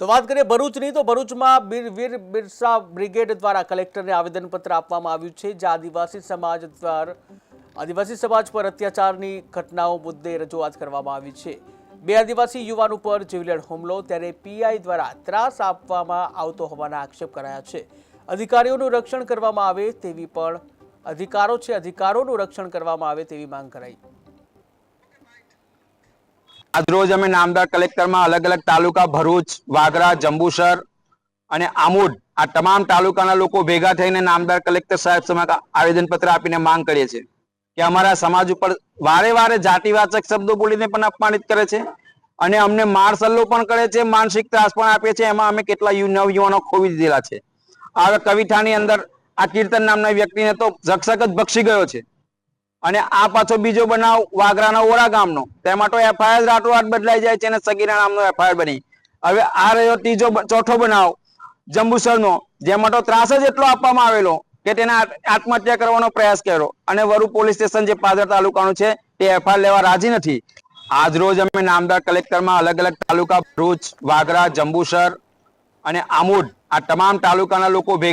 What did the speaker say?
તો વાત કરીએ ભરૂચની, તો ભરૂચમાં બીર વીર બિરસા બ્રિગેડ દ્વારા કલેક્ટરને આવેદનપત્ર આપવામાં આવ્યું છે, જે આદિવાસી સમાજ દ્વારા, આદિવાસી સમાજ પર અત્યાચારની ઘટનાઓ મુદ્દે રજૂઆત કરવામાં આવી છે. બે આદિવાસી યુવાન ઉપર જીવલેણ હુમલો, ત્યારે પીઆઈ દ્વારા ત્રાસ આપવામાં આવતો હોવાના આક્ષેપ કરાયા છે. અધિકારીઓનું રક્ષણ કરવામાં આવે તેવી પણ અધિકારો છે, અધિકારોનું રક્ષણ કરવામાં આવે તેવી માંગ કરાઈ. આજરોજ અમે નામદાર કલેક્ટરમાં અલગ અલગ તાલુકા ભરૂચ, વાગરા, જંબુસર અને આમોદ આ તમામ તાલુકાના લોકો ભેગા થઈને નામદાર કલેક્ટર સાહેબ સમક્ષ આવેદનપત્ર આપીને માંગ કરીએ છીએ કે અમારા સમાજ ઉપર વારે વારે જાતિવાચક શબ્દો બોલીને પણ અપમાનિત કરે છે અને અમને માર સલ્લો પણ કરે છે, માનસિક ત્રાસ પણ આપે છે એમાં અમે કેટલા નવયુવાનો ખોવી દીધેલા છે. આ કવિઠાની અંદર આ કીર્તન નામના વ્યક્તિને તો જક્ષક જ બક્ષી ગયો છે. અને આ પાછો બીજો બનાવ વાગરાના ઓરા ગામનો. તેમાં તો એફઆઈઆર રાતોરાત બદલાઈ જાય છે અને સગીરા નામનો એફઆઈઆર બની. હવે આ રહ્યો ત્રીજો ચોથો બનાવ, જંબુસરનો. જેમાં તો ત્રાસ જ એટલો આપવામાં આવેલો કે તેને આત- આત્મહત્યા કરવાનો પ્રયાસ કર્યો. અને વરુ પોલીસ સ્ટેશન જે પાદર તાલુકાનું છે તે એફઆઈઆર લેવા રાજી નથી. આજ રોજ અમે નામદાર કલેક્ટરમાં અલગ અલગ તાલુકા ભરૂચ, વાગરા, જંબુસર અને આમોદ આ તમામ તાલુકાના લોકો